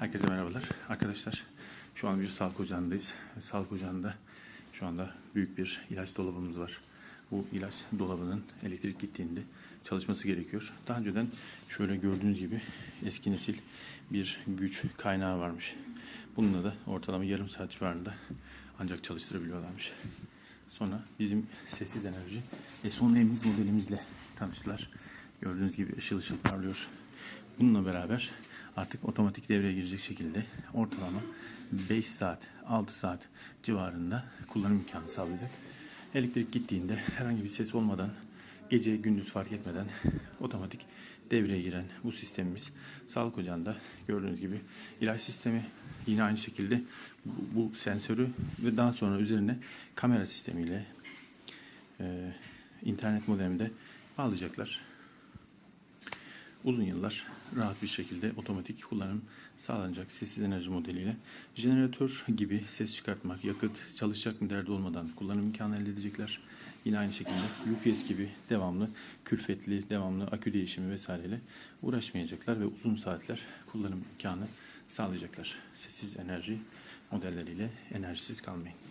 Herkese merhabalar. Arkadaşlar şu an bir sağlık ocağındayız. Sağlık ocağında şu anda büyük bir ilaç dolabımız var. Bu ilaç dolabının elektrik gittiğinde çalışması gerekiyor. Daha önceden şöyle gördüğünüz gibi eski nesil bir güç kaynağı varmış. Bununla da ortalama yarım saat civarında ancak çalıştırabiliyorlarmış. Sonra bizim sessiz enerji ve son emniz modelimizle tanıştılar. Gördüğünüz gibi ışıl ışıl parlıyor. Bununla beraber artık otomatik devreye girecek şekilde ortalama 5 saat, 6 saat civarında kullanım imkanı sağlayacak. Elektrik gittiğinde herhangi bir ses olmadan, gece gündüz fark etmeden otomatik devreye giren bu sistemimiz sağlık ocağında gördüğünüz gibi ilaç sistemi yine aynı şekilde bu, bu sensörü ve daha sonra üzerine kamera sistemiyle e, internet modemde bağlayacaklar uzun yıllar rahat bir şekilde otomatik kullanım sağlanacak sessiz enerji modeliyle jeneratör gibi ses çıkartmak, yakıt çalışacak mı derdi olmadan kullanım imkanı elde edecekler. Yine aynı şekilde UPS gibi devamlı külfetli, devamlı akü değişimi vesaireyle uğraşmayacaklar ve uzun saatler kullanım imkanı sağlayacaklar. Sessiz enerji modelleriyle enerjisiz kalmayın.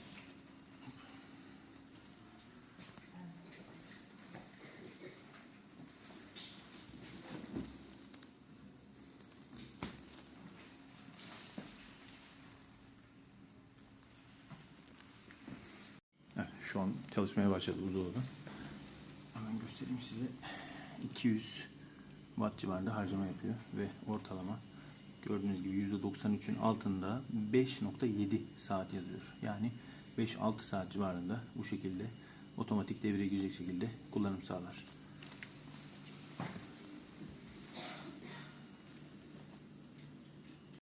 Evet, şu an çalışmaya başladı buzdolabı. Hemen göstereyim size. 200 watt civarında harcama yapıyor ve ortalama gördüğünüz gibi %93'ün altında 5.7 saat yazıyor. Yani 5-6 saat civarında bu şekilde otomatik devreye girecek şekilde kullanım sağlar.